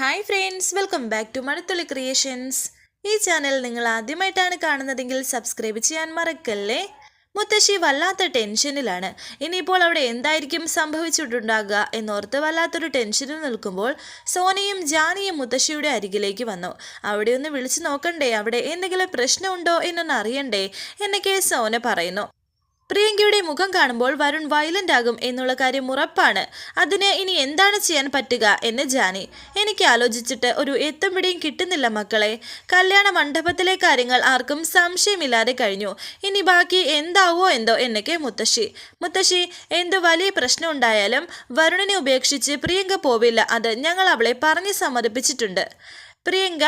Hi friends welcome back to Manathulli creations ഈ channel നിങ്ങൾ ആദ്യമായിട്ടാണ് കാണുന്നതെങ്കിൽ സബ്സ്ക്രൈബ് ചെയ്യാൻ മറക്കല്ലേ? മുത്തശ്ശി വല്ലാത്ത ടെൻഷനിലാണ്. ഇനിയിപ്പോൾ അവിടെ എന്തായിരിക്കും സംഭവിച്ചിട്ടുണ്ടാകുക എന്നോർത്ത് വല്ലാത്തൊരു ടെൻഷനിൽ നിൽക്കുമ്പോൾ സോനയും ജാനിയും മുത്തശ്ശിയുടെ അരികിലേക്ക് വന്നു. അവിടെ ഒന്ന് വിളിച്ചു നോക്കണ്ടേ? അവിടെ എന്തെങ്കിലും പ്രശ്നമുണ്ടോ എന്നൊന്ന് അറിയണ്ടേ? എന്നൊക്കെ സോന പറയുന്നു. പ്രിയങ്കയുടെ മുഖം കാണുമ്പോൾ വരുൺ വയലന്റ് ആകും എന്നുള്ള കാര്യം ഉറപ്പാണ്. അതിന് ഇനി എന്താണ് ചെയ്യാൻ പറ്റുക എന്ന് ജാനി. എനിക്ക് ആലോചിച്ചിട്ട് ഒരു എത്തും പിടിയും കിട്ടുന്നില്ല മക്കളെ. കല്യാണ മണ്ഡപത്തിലെ കാര്യങ്ങൾ ആർക്കും സംശയമില്ലാതെ കഴിഞ്ഞു. ഇനി ബാക്കി എന്താവോ എന്തോ എന്നൊക്കെ മുത്തശ്ശി. മുത്തശ്ശി എന്ത് വലിയ പ്രശ്നം ഉണ്ടായാലും വരുണിനെ ഉപേക്ഷിച്ച് പ്രിയങ്ക പോവില്ല. അത് ഞങ്ങൾ അവളെ പറഞ്ഞ് സമ്മതിപ്പിച്ചിട്ടുണ്ട്. പ്രിയങ്ക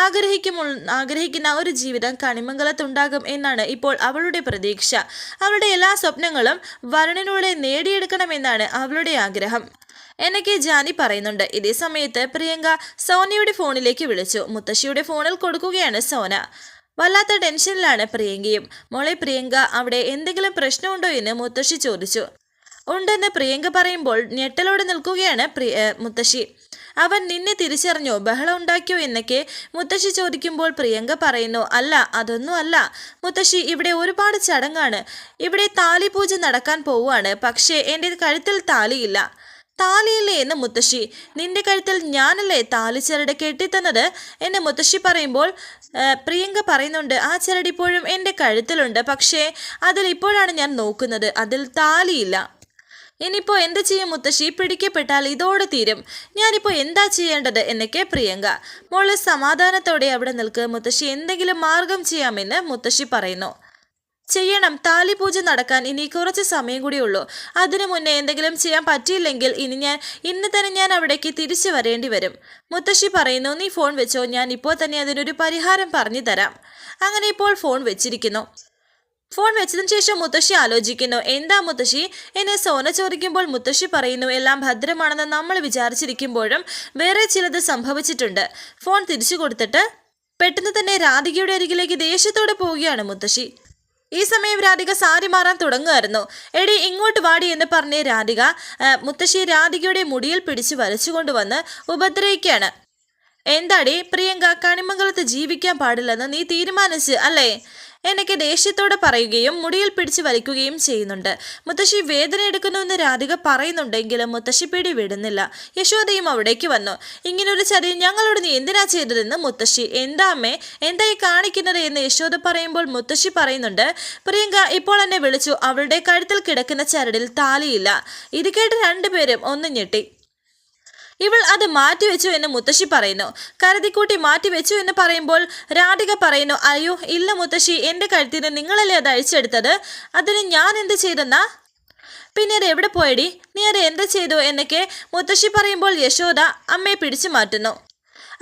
ആഗ്രഹിക്കുമു ആഗ്രഹിക്കുന്ന ഒരു ജീവിതം കണിമംഗലത്തുണ്ടാകും എന്നാണ് ഇപ്പോൾ അവളുടെ പ്രതീക്ഷ. അവളുടെ എല്ലാ സ്വപ്നങ്ങളും വരുണിലൂടെ നേടിയെടുക്കണമെന്നാണ് അവളുടെ ആഗ്രഹം. എന്നൊക്കെ ജാനി പറയുന്നുണ്ട് ഇതേ സമയത്ത് പ്രിയങ്ക സോനയുടെ ഫോണിലേക്ക് വിളിച്ചു. മുത്തശ്ശിയുടെ ഫോണിൽ കൊടുക്കുകയാണ് സോന. വല്ലാത്ത ടെൻഷനിലാണ് പ്രിയങ്കയും. മോളെ പ്രിയങ്ക അവിടെ എന്തെങ്കിലും പ്രശ്നമുണ്ടോ എന്ന് മുത്തശ്ശി ചോദിച്ചു. ഉണ്ടെന്ന് പ്രിയങ്ക പറയുമ്പോൾ ഞെട്ടലോടെ നിൽക്കുകയാണ് മുത്തശ്ശി. അവൻ നിന്നെ തിരിച്ചറിഞ്ഞോ? ബഹളം ഉണ്ടാക്കിയോ എന്നൊക്കെ മുത്തശ്ശി ചോദിക്കുമ്പോൾ പ്രിയങ്ക പറയുന്നു അല്ല അതൊന്നും അല്ല. മുത്തശ്ശി ഇവിടെ ഒരുപാട് ചടങ്ങാണ്. ഇവിടെ താലി പൂജ നടക്കാൻ പോവുകയാണ്. പക്ഷേ എന്റെ കഴുത്തിൽ താലിയില്ല. താലിയില്ലേ? എന്ന് മുത്തശ്ശി. നിന്റെ കഴുത്തിൽ ഞാനല്ലേ താലി ചരട് കെട്ടിത്തന്നത്? എന്നെ മുത്തശ്ശി പറയുമ്പോൾ പ്രിയങ്ക പറയുന്നുണ്ട് ആ ചരട് ഇപ്പോഴും എന്റെ കഴുത്തിലുണ്ട്. പക്ഷേ അതിൽ ഇപ്പോഴാണ് ഞാൻ നോക്കുന്നത്. അതിൽ താലിയില്ല. ഇനിയിപ്പോൾ എന്ത് ചെയ്യും മുത്തശ്ശി? പിടിക്കപ്പെട്ടാൽ ഇതോടെ തീരും. ഞാനിപ്പോൾ എന്താ ചെയ്യേണ്ടത്? എന്നൊക്കെ പ്രിയങ്ക. മോൾ സമാധാനത്തോടെ അവിടെ നിൽക്ക് മുത്തശ്ശി എന്തെങ്കിലും മാർഗം ചെയ്യാമെന്ന് മുത്തശ്ശി പറയുന്നു. ചെയ്യണം. താലിപൂജ നടക്കാൻ ഇനി കുറച്ച് സമയം കൂടി ഉള്ളൂ. അതിനു മുന്നേ എന്തെങ്കിലും ചെയ്യാൻ പറ്റിയില്ലെങ്കിൽ ഇനി ഞാൻ ഇന്ന് തന്നെ ഞാൻ അവിടേക്ക് തിരിച്ചു വരേണ്ടി വരും. മുത്തശ്ശി പറയുന്നു നീ ഫോൺ വെച്ചോ. ഞാൻ ഇപ്പോൾ തന്നെ അതിനൊരു പരിഹാരം പറഞ്ഞു തരാം. അങ്ങനെ ഇപ്പോൾ ഫോൺ വെച്ചിരിക്കുന്നു. ഫോൺ വെച്ചതിന് ശേഷം മുത്തശ്ശി ആലോചിക്കുന്നു. എന്താ മുത്തശ്ശി? എന്നെ സോന ചോദിക്കുമ്പോൾ മുത്തശ്ശി പറയുന്നു എല്ലാം ഭദ്രമാണെന്ന് നമ്മൾ വിചാരിച്ചിരിക്കുമ്പോഴും വേറെ ചിലത് സംഭവിച്ചിട്ടുണ്ട്. ഫോൺ തിരിച്ചു കൊടുത്തിട്ട് പെട്ടെന്ന് തന്നെ രാധികയുടെ അരികിലേക്ക് ദേഷ്യത്തോടെ പോവുകയാണ് മുത്തശ്ശി. ഈ സമയം രാധിക സാരി മാറാൻ തുടങ്ങുമായിരുന്നു. എടി ഇങ്ങോട്ട് വാടി എന്ന് പറഞ്ഞ രാധിക മുത്തശ്ശി രാധികയുടെ മുടിയിൽ പിടിച്ച് വലിച്ചുകൊണ്ടുവന്ന് ഉപദ്രവിക്കുകയാണ്. എന്താടി പ്രിയങ്ക കണിമംഗലത്ത് ജീവിക്കാൻ പാടില്ലെന്ന് നീ തീരുമാനിച്ച് അല്ലേ? എന്നൊക്കെ ദേഷ്യത്തോടെ പറയുകയും മുടിയിൽ പിടിച്ച് വലിക്കുകയും ചെയ്യുന്നുണ്ട്. മുത്തശ്ശി വേദന എടുക്കുന്നുവെന്ന് രാധിക പറയുന്നുണ്ടെങ്കിലും മുത്തശ്ശി പിടി വിടുന്നില്ല യശോദയും അവിടേക്ക് വന്നു. ഇങ്ങനൊരു ചതി ഞങ്ങളോട് നീ എന്തിനാ ചെയ്തതെന്ന് മുത്തശ്ശി? എന്താ അമ്മേ? എന്താ കാണിക്കുന്നത്? എന്ന് യശോദ പറയുമ്പോൾ മുത്തശ്ശി പറയുന്നുണ്ട് പ്രിയങ്ക ഇപ്പോൾ എന്നെ വിളിച്ചു. അവളുടെ കഴുത്തിൽ കിടക്കുന്ന ചരടിൽ താലിയില്ല. ഇത് കേട്ട് രണ്ടുപേരും ഒന്ന് ഞെട്ടി. ഇവൾ അത് മാറ്റിവെച്ചു എന്ന് മുത്തശ്ശി പറയുന്നു. കരുതിക്കൂട്ടി മാറ്റിവെച്ചു എന്ന് പറയുമ്പോൾ രാധിക പറയുന്നു അയ്യോ ഇല്ല മുത്തശ്ശി എന്റെ കഴുത്തിന് നിങ്ങളല്ലേ അത് അഴിച്ചെടുത്തത്? അതിന് ഞാൻ എന്ത് ചെയ്തെന്നാ? പിന്നെ അത് എവിടെ പോയടി? നീ അത് എന്ത് ചെയ്തു? എന്നൊക്കെ മുത്തശ്ശി പറയുമ്പോൾ യശോദ അമ്മയെ പിടിച്ചു മാറ്റുന്നു.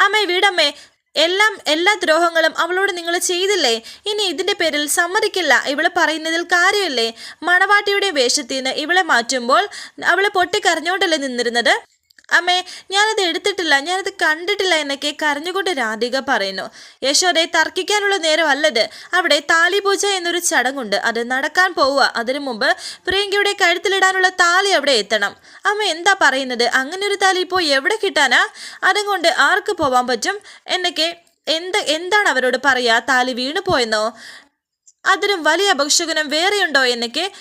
അമ്മേ വീടമ്മേ എല്ലാം എല്ലാ ദ്രോഹങ്ങളും അവളോട് നിങ്ങൾ ചെയ്തില്ലേ? ഇനി ഇതിന്റെ പേരിൽ സമ്മതിക്കില്ല. ഇവൾ പറയുന്നതിൽ കാര്യമില്ലേ? മണവാട്ടിയുടെ വേഷത്തിൽ നിന്ന് ഇവളെ മാറ്റുമ്പോൾ അവൾ പൊട്ടിക്കരഞ്ഞോണ്ടല്ലേ നിന്നിരുന്നത്? അമ്മേ ഞാനത് എടുത്തിട്ടില്ല ഞാനത് കണ്ടിട്ടില്ല എന്നൊക്കെ കരഞ്ഞുകൊണ്ട് രാധിക പറയുന്നു. യശോദയെ തർക്കിക്കാനുള്ള നേരമല്ലത്. അവിടെ താലിപൂജ എന്നൊരു ചടങ്ങുണ്ട്. അത് നടക്കാൻ പോവുക. അതിനു മുമ്പ് പ്രിയങ്കയുടെ കഴുത്തിലിടാനുള്ള താലി അവിടെ എത്തണം. അമ്മ എന്താ പറയുന്നത്? അങ്ങനെ ഒരു താലി ഇപ്പോൾ എവിടെ കിട്ടാനാ? അതുകൊണ്ട് ആർക്ക് പോവാൻ പറ്റും? എന്നൊക്കെ എന്ത് എന്താണ് അവരോട് പറയുക? താലി വീണു പോയെന്നോ അതിനും വലിയ അപക്ഷകനും വേറെയുണ്ടോ എന്നൊക്കെ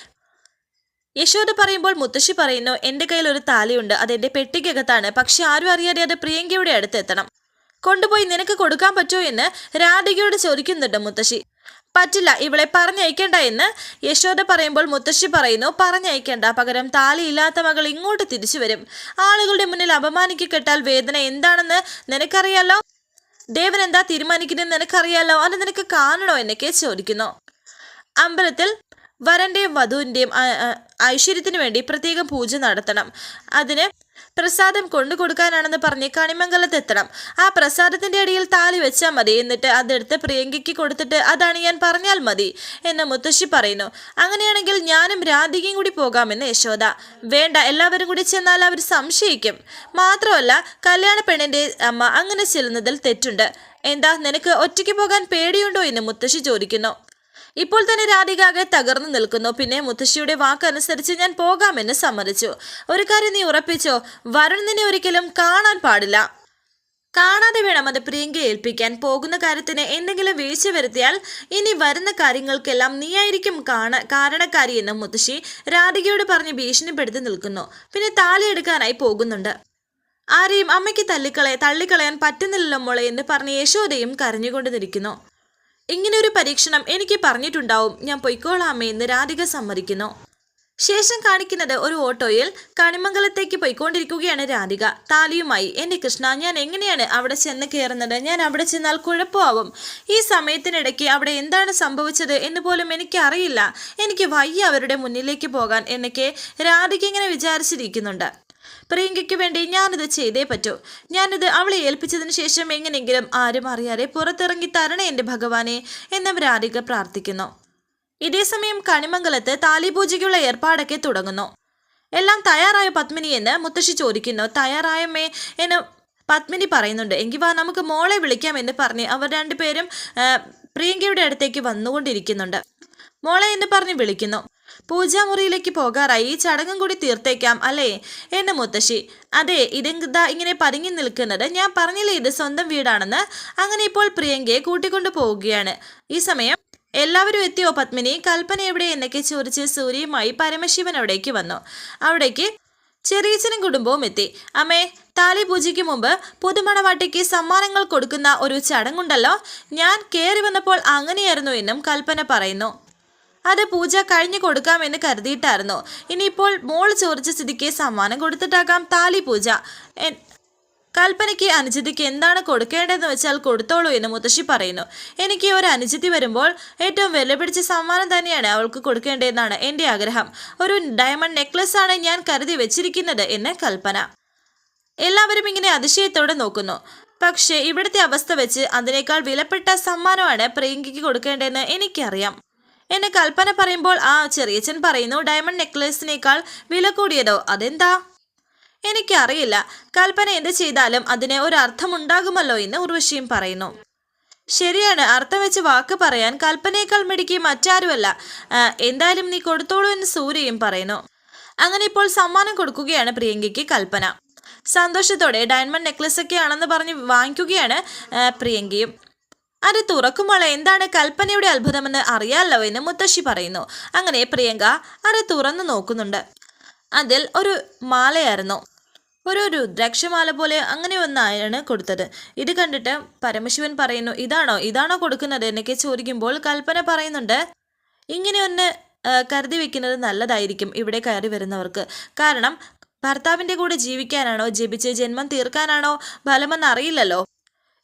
യശോദ പറയുമ്പോൾ മുത്തശ്ശി പറയുന്നു എന്റെ കയ്യിൽ ഒരു താലിയുണ്ട് അത് എന്റെ പെട്ടിക്കകത്താണ്. പക്ഷെ ആരും അറിയാതെ അത് പ്രിയങ്കയുടെ അടുത്ത് എത്തണം കൊണ്ടുപോയി നിനക്ക് കൊടുക്കാൻ പറ്റുമോ എന്ന് രാധികയോട് ചോദിക്കുന്നുണ്ട് മുത്തശ്ശി. പറ്റില്ല ഇവളെ പറഞ്ഞയക്കേണ്ട എന്ന് യശോദ പറയുമ്പോൾ മുത്തശ്ശി പറയുന്നു പറഞ്ഞയക്കേണ്ട പകരം താലിയില്ലാത്ത മകൾ ഇങ്ങോട്ട് തിരിച്ചു വരും. ആളുകളുടെ മുന്നിൽ അപമാനിക്കപ്പെട്ടാൽ വേദന എന്താണെന്ന് നിനക്കറിയാലോ? ദേവൻ എന്താ തീരുമാനിക്കുന്നത് നിനക്കറിയാലോ? അത് നിനക്ക് കാണണോ? എന്നൊക്കെ ചോദിക്കുന്നു. അമ്പലത്തിൽ വരന്റെയും വധുവിന്റെയും ഐശ്വര്യത്തിന് വേണ്ടി പ്രത്യേകം പൂജ നടത്തണം. അതിന് പ്രസാദം കൊണ്ടു കൊടുക്കാനാണെന്ന് പറഞ്ഞ് കണിമംഗലത്ത് എത്തണം. ആ പ്രസാദത്തിന്റെ അടിയിൽ താലി വെച്ചാൽ മതി. എന്നിട്ട് അതെടുത്ത് പ്രിയങ്കയ്ക്ക് കൊടുത്തിട്ട് അതാണ് ഞാൻ പറഞ്ഞാൽ മതി എന്ന് മുത്തശ്ശി പറയുന്നു. അങ്ങനെയാണെങ്കിൽ ഞാനും രാധികയും കൂടി പോകാമെന്ന് യശോദ. വേണ്ട എല്ലാവരും കൂടി ചെന്നാൽ അവർ സംശയിക്കും. മാത്രമല്ല കല്യാണ പെണ്ണിന്റെ അമ്മ അങ്ങനെ ചെല്ലുന്നതിൽ തെറ്റുണ്ട്. എന്താ നിനക്ക് ഒറ്റയ്ക്ക് പോകാൻ പേടിയുണ്ടോ എന്ന് മുത്തശ്ശി ചോദിക്കുന്നു. ഇപ്പോൾ തന്നെ രാധിക ആകെ തകർന്നു നിൽക്കുന്നു. പിന്നെ മുത്തശ്ശിയുടെ വാക്കനുസരിച്ച് ഞാൻ പോകാമെന്ന് സമ്മതിച്ചു. ഒരു കാര്യം നീ ഉറപ്പിച്ചോ? വരുൺ നിന്നെ ഒരിക്കലും കാണാൻ പാടില്ല. കാണാതെ വേണം അത് പ്രിയങ്കയെ ഏൽപ്പിക്കാൻ. പോകുന്ന കാര്യത്തിന് എന്തെങ്കിലും വീഴ്ച വരുത്തിയാൽ ഇനി വരുന്ന കാര്യങ്ങൾക്കെല്ലാം നീയായിരിക്കും കാണ കാരണക്കാരി എന്ന് മുത്തശ്ശി രാധികയോട് പറഞ്ഞ് ഭീഷണിപ്പെടുത്തി നിൽക്കുന്നു. പിന്നെ താലി എടുക്കാനായി പോകുന്നുണ്ട്. ആരെയും അമ്മയ്ക്ക് തല്ലിക്കളയ തള്ളിക്കളയാൻ പറ്റുന്നില്ലല്ലോ മോളെ എന്ന് പറഞ്ഞ് യശോദയും കരഞ്ഞുകൊണ്ട് നിൽക്കുന്നു ഇങ്ങനെ ഒരു പരീക്ഷണം എനിക്ക് പറഞ്ഞിട്ടുണ്ടാവും. ഞാൻ പൊയ്ക്കോളാമേ എന്ന് രാധിക സമ്മതിക്കുന്നു. ശേഷം കാണിക്കുന്നത് ഒരു ഓട്ടോയിൽ കണിമംഗലത്തേക്ക് പോയിക്കൊണ്ടിരിക്കുകയാണ് രാധിക. താലിയുമായി എന്റെ കൃഷ്ണ ഞാൻ എങ്ങനെയാണ് അവിടെ ചെന്ന് കയറുന്നത്? ഞാൻ അവിടെ ചെന്നാൽ കുഴപ്പമാവും. ഈ സമയത്തിനിടയ്ക്ക് അവിടെ എന്താണ് സംഭവിച്ചത് എന്ന് പോലും എനിക്ക് അറിയില്ല. എനിക്ക് വയ്യ അവരുടെ മുന്നിലേക്ക് പോകാൻ എന്നൊക്കെ രാധിക ഇങ്ങനെ വിചാരിച്ചിരിക്കുന്നുണ്ട്. പ്രിയങ്കയ്ക്ക് വേണ്ടി ഞാനിത് ചെയ്തേ പറ്റൂ. ഞാനിത് അവളെ ഏൽപ്പിച്ചതിന് ശേഷം എങ്ങനെയെങ്കിലും ആരും അറിയാതെ പുറത്തിറങ്ങി തരണേ എന്റെ ഭഗവാനെ എന്ന് രാധിക പ്രാർത്ഥിക്കുന്നു. ഇതേസമയം കണിമംഗലത്ത് താലിപൂജയ്ക്കുള്ള ഏർപ്പാടൊക്കെ തുടങ്ങുന്നു. എല്ലാം തയ്യാറായ പത്മിനി എന്ന് മുത്തശ്ശി ചോദിക്കുന്നു. തയ്യാറായമ്മേ എന്ന് പത്മിനി പറയുന്നുണ്ട്. എങ്കിൽ വാ നമുക്ക് മോളെ വിളിക്കാം എന്ന് പറഞ്ഞ് അവർ രണ്ടുപേരും പ്രിയങ്കയുടെ അടുത്തേക്ക് വന്നുകൊണ്ടിരിക്കുന്നുണ്ട്. മോളെ എന്ന് പറഞ്ഞ് വിളിക്കുന്നു. പൂജാമുറിയിലേക്ക് പോകാറായി ഈ ചടങ്ങും കൂടി തീർത്തേക്കാം അല്ലേ? എന്ന് മുത്തശ്ശി അതെ ഇതെന്താ ഇങ്ങനെ പതുങ്ങി നിൽക്കുന്നത്? ഞാൻ പറഞ്ഞില്ലേ ഇത് സ്വന്തം വീടാണെന്ന്? അങ്ങനെ ഇപ്പോൾ പ്രിയങ്കയെ കൂട്ടിക്കൊണ്ടു പോവുകയാണ്. ഈ സമയം എല്ലാവരും എത്തിയോ പത്മിനി? കൽപ്പന എവിടെ? എന്നൊക്കെ ചോദിച്ച് സൂര്യയുമായി പരമശിവൻ അവിടേക്ക് വന്നു. അവിടേക്ക് ചെറിയച്ചനും കുടുംബവും എത്തി. അമ്മേ താലി പൂജയ്ക്ക് മുമ്പ് പുതുമണവാട്ടിക്ക് സമ്മാനങ്ങൾ കൊടുക്കുന്ന ഒരു ചടങ്ങുണ്ടല്ലോ. ഞാൻ കയറി വന്നപ്പോൾ അങ്ങനെയായിരുന്നു എന്നും കൽപ്പന പറയുന്നു. അത് പൂജ കഴിഞ്ഞു കൊടുക്കാമെന്ന് കരുതിയിട്ടായിരുന്നു. ഇനിയിപ്പോൾ മോൾ ചോദിച്ച സ്ഥിതിക്ക് സമ്മാനം കൊടുത്തിട്ടാകാം താലി പൂജ. കൽപ്പനയ്ക്ക് അനുജിതിക്ക് എന്താണ് കൊടുക്കേണ്ടതെന്ന് വെച്ചാൽ കൊടുത്തോളൂ എന്ന് മുത്തശ്ശി പറയുന്നു. എനിക്ക് ഒരു അനുജിതി വരുമ്പോൾ ഏറ്റവും വില പിടിച്ച സമ്മാനം തന്നെയാണ് അവൾക്ക് കൊടുക്കേണ്ടതെന്നാണ് എന്റെ ആഗ്രഹം. ഒരു ഡയമണ്ട് നെക്ലസ് ആണ് ഞാൻ കരുതി വെച്ചിരിക്കുന്നത് എന്ന് കൽപ്പന. എല്ലാവരും ഇങ്ങനെ അതിശയത്തോടെ നോക്കുന്നു. പക്ഷേ ഇവിടുത്തെ അവസ്ഥ വെച്ച് അതിനേക്കാൾ വിലപ്പെട്ട സമ്മാനമാണ് പ്രിയങ്കയ്ക്ക് കൊടുക്കേണ്ടതെന്ന് എനിക്കറിയാം. എന്നെ കൽപ്പന പറയുമ്പോൾ ആ ചെറിയച്ചൻ പറയുന്നു ഡയമണ്ട് നെക്ലേസിനേക്കാൾ വില കൂടിയതോ? അതെന്താ? എനിക്കറിയില്ല. കൽപ്പന എന്ത് ചെയ്താലും അതിന് ഒരു അർത്ഥമുണ്ടാകുമല്ലോ എന്ന് ഉർവശിയും പറയുന്നു. ശരിയാണ് അർത്ഥം വെച്ച് വാക്ക് പറയാൻ കൽപ്പനയേക്കാൾ മിടുക്കി മറ്റാരുമല്ല. എന്തായാലും നീ കൊടുത്തോളൂ എന്ന് സൂര്യയും പറയുന്നു. അങ്ങനെ ഇപ്പോൾ സമ്മാനം കൊടുക്കുകയാണ് പ്രിയങ്കയ്ക്ക് കൽപ്പന. സന്തോഷത്തോടെ ഡയമണ്ട് നെക്ലസ് ഒക്കെ ആണെന്ന് പറഞ്ഞ് വാങ്ങിക്കുകയാണ് പ്രിയങ്കയും. അത് തുറക്കുമ്പോൾ എന്താണ് കൽപ്പനയുടെ അത്ഭുതമെന്ന് അറിയാമല്ലോ എന്ന് മുത്തശ്ശി പറയുന്നു. അങ്ങനെ പ്രിയങ്ക അത് തുറന്നു നോക്കുന്നുണ്ട്. അതിൽ ഒരു മാലയായിരുന്നു. ഒരു രുദ്രാക്ഷമാല പോലെ അങ്ങനെ ഒന്നായാണ് കൊടുത്തത്. ഇത് കണ്ടിട്ട് പരമശിവൻ പറയുന്നു ഇതാണോ? ഇതാണോ കൊടുക്കുന്നത്? എന്നൊക്കെ ചോദിക്കുമ്പോൾ കൽപ്പന പറയുന്നുണ്ട് ഇങ്ങനെ ഒന്ന് കരുതി വെക്കുന്നത് നല്ലതായിരിക്കും ഇവിടെ കയറി വരുന്നവർക്ക്. കാരണം ഭർത്താവിന്റെ കൂടെ ജീവിക്കാനാണോ ജപിച്ച് ജന്മം തീർക്കാനാണോ ഫലമെന്ന് അറിയില്ലല്ലോ.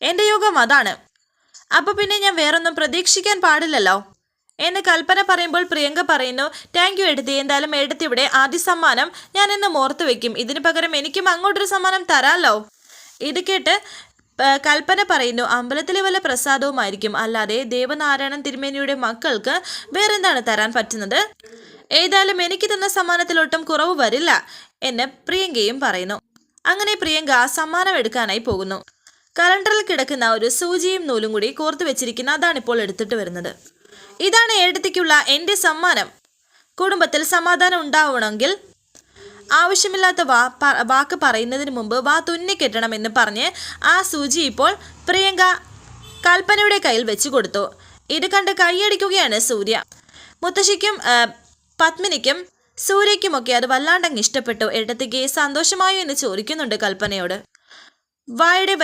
എന്റെ യോഗം അതാണ്. അപ്പൊ പിന്നെ ഞാൻ വേറൊന്നും പ്രതീക്ഷിക്കാൻ പാടില്ലല്ലോ. എന്ന് കൽപ്പന പറയുമ്പോൾ പ്രിയങ്ക പറയുന്നു താങ്ക് യു എടുത്തി. എന്തായാലും എടുത്തിവിടെ ആദ്യ സമ്മാനം ഞാൻ ഇന്ന് ഓർത്ത് വെക്കും. ഇതിന് പകരം എനിക്കും അങ്ങോട്ടൊരു സമ്മാനം തരാമല്ലോ ഇത് കേട്ട് കൽപ്പന പറയുന്നു അമ്പലത്തിലെ വല്ല പ്രസാദവുമായിരിക്കും. അല്ലാതെ ദേവനാരായണൻ തിരുമേനിയുടെ മക്കൾക്ക് വേറെന്താണ് തരാൻ പറ്റുന്നത്? ഏതായാലും എനിക്ക് തന്ന സമ്മാനത്തിലൊട്ടും കുറവ് വരില്ല എന്ന് പ്രിയങ്കയും പറയുന്നു. അങ്ങനെ പ്രിയങ്ക സമ്മാനം എടുക്കാനായി പോകുന്നു. കലണ്ടറിൽ കിടക്കുന്ന ഒരു സൂചിയും നൂലും കൂടി കോർത്തു വെച്ചിരിക്കുന്ന അതാണ് ഇപ്പോൾ എടുത്തിട്ട് വരുന്നത്. ഇതാണ് ഏഴത്തേക്കുള്ള എന്റെ സമ്മാനം. കുടുംബത്തിൽ സമാധാനം ഉണ്ടാവണമെങ്കിൽ ആവശ്യമില്ലാത്ത വാ വാക്ക് പറയുന്നതിന് മുമ്പ് വാ തുന്നി കെട്ടണം എന്ന് പറഞ്ഞ് ആ സൂചി ഇപ്പോൾ പ്രിയങ്ക കൽപ്പനയുടെ കയ്യിൽ വെച്ച് കൊടുത്തു. ഇത് കണ്ട് കൈയടിക്കുകയാണ് സൂര്യ. മുത്തശ്ശിക്കും പത്മിനിക്കും സൂര്യയ്ക്കുമൊക്കെ അത് വല്ലാണ്ടങ്ങ് ഇഷ്ടപ്പെട്ടു. ഇടത്തേക്ക് സന്തോഷമായോ എന്ന് ചോദിക്കുന്നുണ്ട് കൽപ്പനയോട്. വായുടെ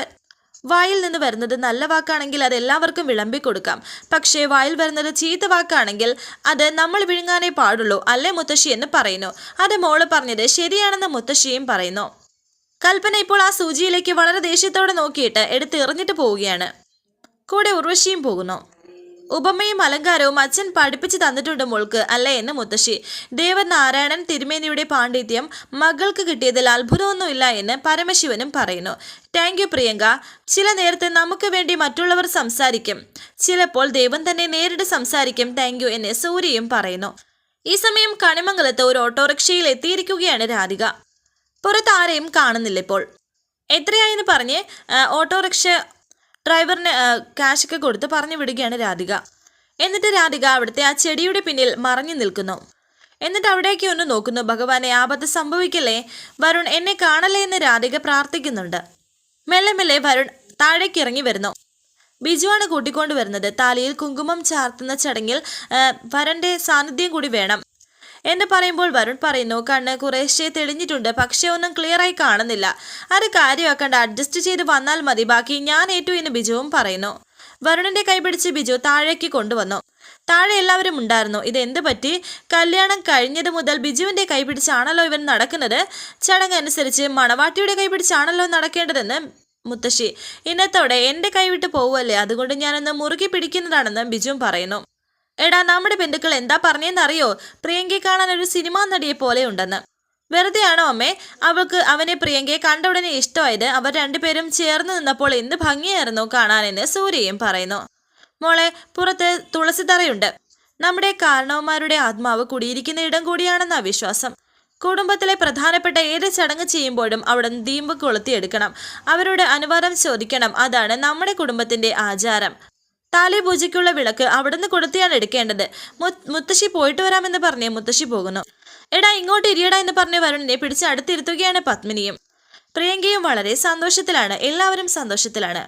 വായിൽ നിന്ന് വരുന്നത് നല്ല വാക്കാണെങ്കിൽ അത് എല്ലാവർക്കും വിളമ്പി കൊടുക്കാം. പക്ഷേ വായിൽ വരുന്നത് ചീത്ത വാക്കാണെങ്കിൽ അത് നമ്മൾ വിഴുങ്ങാനേ പാടുള്ളൂ അല്ലേ മുത്തശ്ശി എന്ന് പറയുന്നു. അത് മോൾ പറഞ്ഞത് ശരിയാണെന്ന് മുത്തശ്ശിയും പറയുന്നു. കൽപ്പന ഇപ്പോൾ ആ സൂചിയിലേക്ക് വളരെ ദേഷ്യത്തോടെ നോക്കിയിട്ട് എടുത്ത് എറിഞ്ഞിട്ട് പോവുകയാണ്. കൂടെ ഉർവശിയും പോകുന്നു. ഉപമയും അലങ്കാരവും അച്ഛൻ പഠിപ്പിച്ചു തന്നിട്ടുണ്ട് മോൾക്ക് അല്ലേ എന്ന് മുത്തശ്ശി. ദേവനാരായണൻ തിരുമേനിയുടെ പാണ്ഡിത്യം മകൾക്ക് കിട്ടിയതിൽ അത്ഭുതമൊന്നുമില്ല എന്ന് പരമശിവനും പറയുന്നു. Thank you Priyanka. ചില നേരത്തെ നമുക്ക് വേണ്ടി മറ്റുള്ളവർ സംസാരിക്കും. ചിലപ്പോൾ ദൈവം തന്നെ നേരിട്ട് സംസാരിക്കും. താങ്ക് യു എന്ന് സൂര്യയും പറയുന്നു. ഈ സമയം കണിമംഗലത്ത് ഒരു ഓട്ടോറിക്ഷയിൽ എത്തിയിരിക്കുകയാണ് രാധിക. പുറത്ത് ആരെയും കാണുന്നില്ല ഇപ്പോൾ. എത്രയായെന്ന് പറഞ്ഞ് ഓട്ടോറിക്ഷ ഡ്രൈവറിന് ക്യാഷൊക്കെ കൊടുത്ത് പറഞ്ഞു വിടുകയാണ് രാധിക. എന്നിട്ട് രാധിക അവിടുത്തെ ആ ചെടിയുടെ പിന്നിൽ മറഞ്ഞു നിൽക്കുന്നു. എന്നിട്ട് അവിടേക്ക് ഒന്ന് നോക്കുന്നു. ഭഗവാനെ ആപത്ത് സംഭവിക്കല്ലേ? വരുൺ എന്നെ കാണല്ലേ എന്ന് രാധിക പ്രാർത്ഥിക്കുന്നുണ്ട്. മെല്ലെ മെല്ലെ വരുൺ താഴേക്ക് ഇറങ്ങി വരുന്നു. ബിജുവാണ് കൂട്ടിക്കൊണ്ടു വരുന്നത്. തലയിൽ കുങ്കുമം ചാർത്തുന്ന ചടങ്ങിൽ വരന്റെ സാന്നിധ്യം കൂടി വേണം. എന്ന് പറയുമ്പോൾ വരുൺ പറയുന്നു കണ്ണ് കുറേശ്ശേ തെളിഞ്ഞിട്ടുണ്ട് പക്ഷേ ഒന്നും ക്ലിയർ ആയി കാണുന്നില്ല. അത് കാര്യമാക്കണ്ട അഡ്ജസ്റ്റ് ചെയ്ത് വന്നാൽ മതി. ബാക്കി ഞാൻ ഏറ്റു എന്ന് ബിജുവും പറയുന്നു. വരുണിന്റെ കൈപിടിച്ച് ബിജു താഴേക്ക് കൊണ്ടുവന്നു. താഴെ എല്ലാവരും ഉണ്ടായിരുന്നു. ഇത് എന്ത് പറ്റി? കല്യാണം കഴിഞ്ഞത് മുതൽ ബിജുവിന്റെ കൈപിടിച്ചാണല്ലോ ഇവൻ നടക്കുന്നത്. ചടങ്ങ് അനുസരിച്ച് മണവാട്ടിയുടെ കൈപിടിച്ചാണല്ലോ നടക്കേണ്ടതെന്ന് മുത്തശ്ശി. ഇന്നത്തോടെ എന്റെ കൈവിട്ട് പോവുമല്ലേ അതുകൊണ്ട് ഞാനൊന്ന് മുറുകി പിടിക്കുന്നതാണെന്ന് ബിജുവും പറയുന്നു. എടാ നമ്മുടെ ബന്ധുക്കൾ എന്താ പറഞ്ഞെന്നറിയോ? പ്രിയങ്കയെ കാണാൻ ഒരു സിനിമാ നടിയെ പോലെ ഉണ്ടെന്ന്. വെറുതെയാണോ അമ്മേ? അവൾക്ക് അവനെ പ്രിയങ്കയെ കണ്ട ഉടനെ ഇഷ്ടമായത് അവർ രണ്ടുപേരും ചേർന്ന് നിന്നപ്പോൾ എന്ത് ഭംഗിയായിരുന്നു കാണാനെന്ന് സൂര്യയും പറയുന്നു. മോളെ പുറത്ത് തുളസിത്തറയുണ്ട് നമ്മുടെ കാരണവന്മാരുടെ ആത്മാവ് കുടിയിരിക്കുന്ന ഇടം കൂടിയാണെന്നാ വിശ്വാസം. കുടുംബത്തിലെ പ്രധാനപ്പെട്ട ഏത് ചടങ്ങ് ചെയ്യുമ്പോഴും അവിടെ ദീപം കൊളുത്തിയെടുക്കണം. അവരോട് അനുവാദം ചോദിക്കണം. അതാണ് നമ്മുടെ കുടുംബത്തിന്റെ ആചാരം. താലി പൂജയ്ക്കുള്ള വിളക്ക് അവിടുന്ന് കൊടുത്തിയാണ് എടുക്കേണ്ടത്. മുത്തശ്ശി പോയിട്ട് വരാമെന്ന് പറഞ്ഞ് മുത്തശ്ശി പോകുന്നു. എടാ ഇങ്ങോട്ട് ഇരിയടാ എന്ന് പറഞ്ഞ് വരുണിനെ പിടിച്ച് അടുത്തിരുത്തുകയാണ് പത്മിനിയും. പ്രിയങ്കയും വളരെ സന്തോഷത്തിലാണ്. എല്ലാവരും സന്തോഷത്തിലാണ്.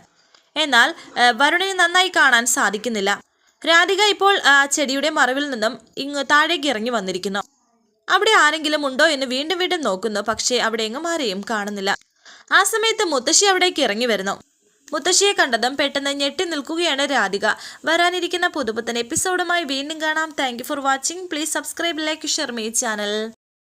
എന്നാൽ വരുണിനെ നന്നായി കാണാൻ സാധിക്കുന്നില്ല. രാധിക ഇപ്പോൾ ചെടിയുടെ മറവിൽ നിന്നും ഇങ്ങ് താഴേക്ക് ഇറങ്ങി വന്നിരിക്കുന്നു. അവിടെ ആരെങ്കിലും ഉണ്ടോ എന്ന് വീണ്ടും വീണ്ടും നോക്കുന്നു. പക്ഷേ അവിടെ എങ്ങും ആരെയും കാണുന്നില്ല. ആ സമയത്ത് മുത്തശ്ശി അവിടേക്ക് ഇറങ്ങി വരുന്നു. മുത്തശ്ശിയെ കണ്ടതും പെട്ടെന്ന് ഞെട്ടി നിൽക്കുകയാണ് രാധിക. വരാനിരിക്കുന്ന പുതുപുത്തൻ എപ്പിസോഡുമായി വീണ്ടും കാണാം. Thank for watching please subscribe like share my channel